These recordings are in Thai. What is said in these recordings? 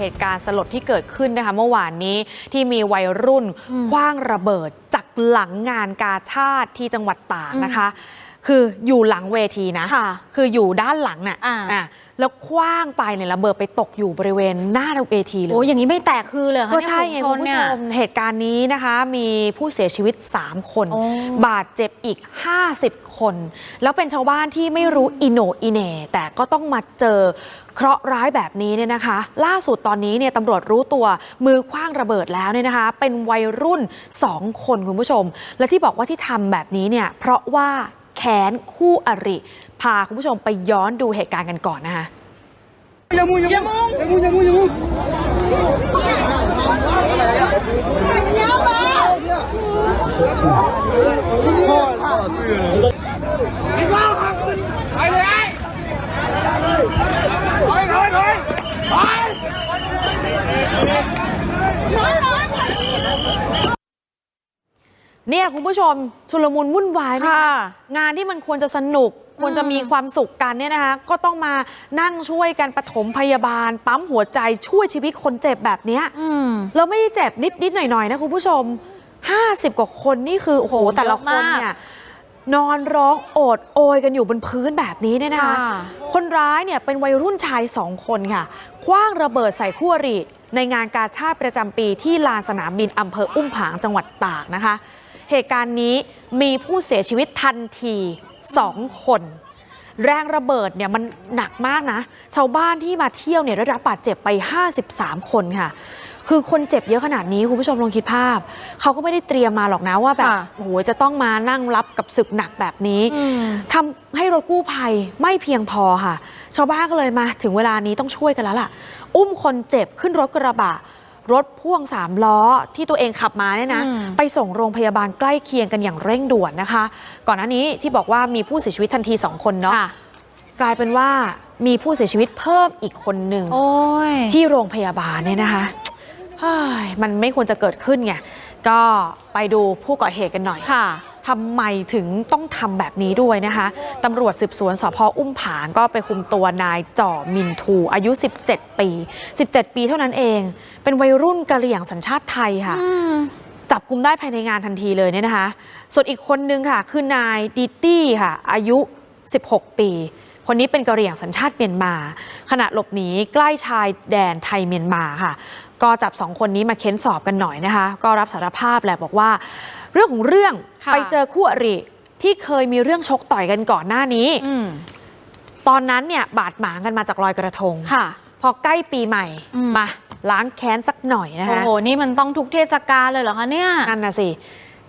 เหตุการณ์สลดที่เกิดขึ้นนะคะเมื่อวานนี้ที่มีวัยรุ่นอืมคว้างระเบิดจากหลังงานกาชาติที่จังหวัดตากนะคะ คืออยู่หลังเวทีนะค่ะคืออยู่ด้านหลังน่ะอ่า อะแล้วคว้างไปเนี่ยระเบิดไปตกอยู่บริเวณหน้าเวทีเลย โอ้อย่างนี้ไม่แตกคือเลยเหรอคะก็ใช่ไงเนี่ยคุณผู้เนี่ชยมเหตุการณ์นี้นะคะมีผู้เสียชีวิต 3 คน โอ้บาดเจ็บอีก 50 คน แล้วเป็นชาวบ้านที่ไม่รู้อิโหนอิเหน่แต่ก็ต้องมาเจอเคราะห์ร้ายแบบนี้เนี่ยนะคะ ล่าสุดตอนนี้เนี่ยตำรวจรู้ตัวมือคว้างระเบิดแล้วเนี่ยนะคะ เป็นวัยรุ่น 2 คนคุณผู้ชม และที่บอกว่าที่ทำแบบนี้เนี่ยเพราะว่า แค้นคู่อริ พาคุณผู้ชมไปย้อนดูเหตุการณ์กันก่อนนะคะอย่ามุงอย่ามุงอย่ามุงอย่ามุงอย่ามุงเนี่ยคุณผู้ชมชุลมุนวุ่นวายไหมค่ะงานที่มันควรจะสนุก ควรจะมีความสุขกันเนี่ยนะคะก็ต้องมานั่งช่วยกันปฐมพยาบาล ปั๊มหัวใจช่วยชีวิตคนเจ็บแบบเนี้ยอืมแล้วไม่ได้เจ็บนิดนิดๆหน่อยหน่อยๆนะคุณผู้ชม 50 กว่าคนนี่คือโอ้โหโอ้โหแต่ละเยอะคนมากเนี่ยนอนร้องโอดโอยกันอยู่บนพื้นแบบนี้เนี่ยนะคะค่ะคนร้ายเนี่ยเป็นวัยรุ่นชายสองคนค่ะคว้างระเบิดใส่คู่อริในงานกาชาติประจำปีที่ลานสนามบินอำเภออุ้มผางจังหวัดตากนะคะ เหตุการณ์นี้มีผู้เสียชีวิตทันทีสองคน แรงระเบิดเนี่ยมันหนักมากนะ ชาวบ้านที่มาเที่ยวเนี่ยได้รับบาดเจ็บไป 53 คนค่ะคือคนเจ็บเยอะขนาดนี้ คุณผู้ชมลองคิดภาพ เขาก็ไม่ได้เตรียมมาหรอกนะว่าแบบค่ะโอ้โหจะต้องมานั่งรับกับศึกหนักแบบนี้อืมทำให้รถกู้ภัยไม่เพียงพอค่ะ ชาวบ้านก็เลยมาถึงเวลานี้ต้องช่วยกันแล้วล่ะ อุ้มคนเจ็บขึ้นรถกระบะ รถพ่วงสามล้อที่ตัวเองขับมาเนี่ยนะอืมไปส่งโรงพยาบาลใกล้เคียงกันอย่างเร่งด่วนนะคะ ก่อนหน้านี้ที่บอกว่ามีผู้เสียชีวิตทันทีสองคนเนาะค่ะกลายเป็นว่ามีผู้เสียชีวิตเพิ่มอีกคนหนึ่งโอ้ยที่โรงพยาบาลเนี่ยนะคะเฮ้ยมันไม่ควรจะเกิดขึ้นไงก็ไปดูผู้ก่อเหตุกันหน่อยค่ะ ทำไมถึงต้องทำแบบนี้ด้วยนะคะตำรวจสืบสวนสพอุ้มผางก็ไปคุมตัวนายจ่อมินทูอายุ 17 ปี 17 ปีเท่านั้นเอง เป็นวัยรุ่นกะเหรี่ยงสัญชาติไทยค่ะอืมจับกลุ่มได้ภายในงานทันทีเลยเนี่ยนะคะ ส่วนอีกคนนึงค่ะ คือนายดิตี้ค่ะ อายุ 16 ปี คนนี้เป็นกะเหรี่ยงสัญชาติเมียนมา ขณะหลบหนีใกล้ชายแดนไทยเมียนมาค่ะ ก็จับสองคนนี้มาเค้นสอบกันหน่อยนะคะ ก็รับสารภาพแหละบอกว่า เรื่องของเรื่องค่ะไปเจอคู่อริที่เคยมีเรื่องชกต่อยกันก่อนหน้านี้อืมตอนนั้นเนี่ยบาดหมางกันมาจากลอยกระทงค่ะ พอใกล้ปีใหม่อืมมาล้างแค้นสักหน่อยนะโอ้คะโหนี่มันต้องทุกเทศกาลเลยเหรอคะเนี่ยนั่นนะสิ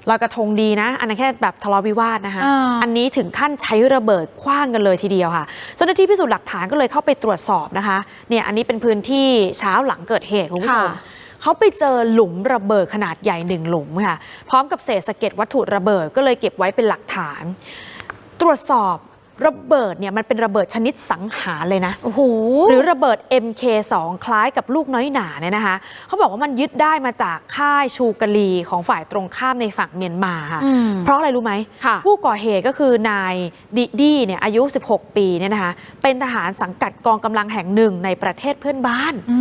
ลอยกระทงดีนะ อันนั้นแค่แบบทะเลาะวิวาทนะคะอ่าอันนี้ถึงขั้นใช้ระเบิดคว้างกันเลยทีเดียวค่ะ เจ้าหน้าที่พิสูจน์หลักฐานก็เลยเข้าไปตรวจสอบนะคะ เนี่ยอันนี้เป็นพื้นที่เช้าหลังเกิดเหตุคุณผู้ชมค่ะ เขาไปเจอหลุมระเบิดขนาดใหญ่หนึ่งหลุมค่ะ พร้อมกับเศษสะเก็ดวัตถุระเบิดก็เลยเก็บไว้เป็นหลักฐาน ตรวจสอบ ระเบิดเนี่ยมันเป็นระเบิดชนิดสังหารเลยนะ โอ้โห หรือระเบิด MK2 คล้ายกับลูกน้อยหนาเนี่ยนะคะ เขาบอกว่ามันยึดได้มาจากค่ายชูกะลีของฝ่ายตรงข้ามในฝั่งเมียนมาค่ะอืมเพราะอะไรรู้ไหมค่ะผู้ก่อเหตุก็คือนายดิดี้เนี่ยอายุ 16 ปีเนี่ยนะคะ เป็นทหารสังกัดกองกำลังแห่งหนึ่งในประเทศเพื่อนบ้านอื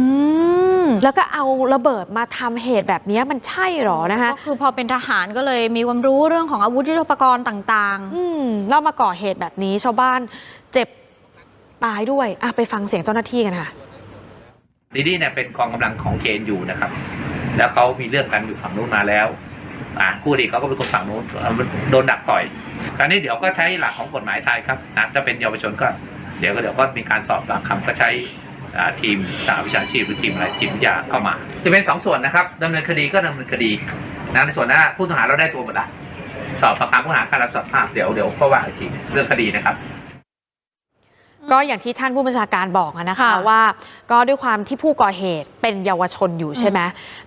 มแล้วก็เอาระเบิดมาทำเหตุแบบนี้มันใช่หรอนะคะ ก็คือพอเป็นทหารก็เลยมีความรู้เรื่องของอาวุธยุทโธปกรณ์ต่างอืมแล้วมาก่อเหตุแบบนี้ชาวบ้านเจ็บตายด้วยอะไปฟังเสียงเจ้าหน้าที่กันค่ะดีดี้เนี่ยเป็นกองกำลังของเคนอยู่นะครับ แล้วเขามีเรื่องกันอยู่ฝั่งนู้นมาแล้ว อ่าคู่ดีเขาก็เป็นคนฝั่งนู้นเอาโดนดักต่อยคราวนี้เดี๋ยวก็ใช้หลักของกฎหมายไทยครับนะถ้าเป็นเยาวชนก็ เดี๋ยวก็เดี๋ยวก็มีการสอบปากคำก็ใช้อ่าทีมสาวิชาชีพหรือทีมอะไรทีมวิทยาเข้ามา จะเป็นสองส่วนนะครับดำเนินคดีก็ดำเนินคดีนะในส่วนหน้าผู้ต้องหาเราได้ตัวหมดละ สอบปากคำผู้ต้องหาการรับสารภาพเดี๋ยวเดี๋ยวก็ว่าอีกทีเรื่องคดีนะครับ ก็อย่างที่ท่านผู้บัญชาการบอกอะนะคะค่ะ ว่าก็ด้วยความที่ผู้ก่อเหตุเป็นเยาวชนอยู่ใช่ไหม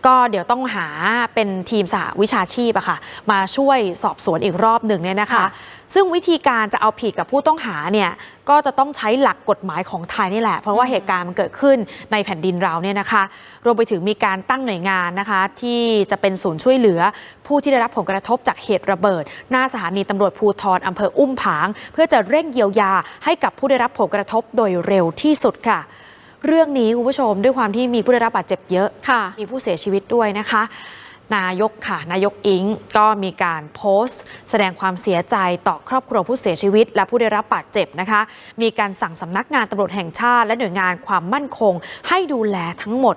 ก็เดี๋ยวต้องหาเป็นทีมสหวิชาชีพอะค่ะ มาช่วยสอบสวนอีกรอบหนึ่งเนี่ยนะคะค่ะซึ่งวิธีการจะเอาผิดกับผู้ต้องหาเนี่ยก็จะต้องใช้หลักกฎหมายของไทยนี่แหละ เพราะว่าเหตุการณ์มันเกิดขึ้นในแผ่นดินเราเนี่ยนะคะ รวมไปถึงมีการตั้งหน่วยงานนะคะ ที่จะเป็นศูนย์ช่วยเหลือ ผู้ที่ได้รับผลกระทบจากเหตุระเบิด หน้าสถานีตำรวจภูธรอำเภออุ้มผาง เพื่อจะเร่งเยียวยาให้กับผู้ได้รับผลกระทบโดยเร็วที่สุดค่ะเรื่องนี้คุณผู้ชมด้วยความที่มีผู้ได้รับบาดเจ็บเยอะค่ะมีผู้เสียชีวิตด้วยนะคะ นายกค่ะ นายกอิงก็มีการโพสต์ แสดงความเสียใจต่อครอบครัวผู้เสียชีวิต และผู้ได้รับบาดเจ็บนะคะ มีการสั่งสำนักงานตำรวจแห่งชาติ และหน่วยงานความมั่นคง ให้ดูแลทั้งหมด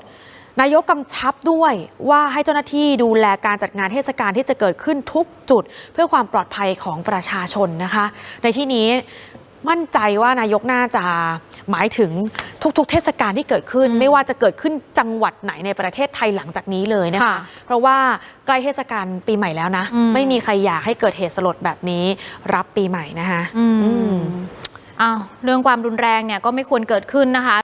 นายกกำชับด้วยว่าให้เจ้าหน้าที่ดูแลการจัดงานเทศกาลที่จะเกิดขึ้นทุกจุด เพื่อความปลอดภัยของประชาชนนะคะ ในที่นี้ มั่นใจว่านายกน่าจะหมายถึงทุกๆ เทศกาลที่เกิดขึ้นอืมไม่ว่าจะเกิดขึ้นจังหวัดไหนในประเทศไทยหลังจากนี้เลยนะคะค่ะเพราะว่าใกล้เทศกาลปีใหม่แล้วนะอืมไม่มีใครอยากให้เกิดเหตุสลดแบบนี้ รับปีใหม่นะคะอือืมมอ้าวเรื่องความรุนแรงเนี่ยก็ไม่ควรเกิดขึ้นนะคะ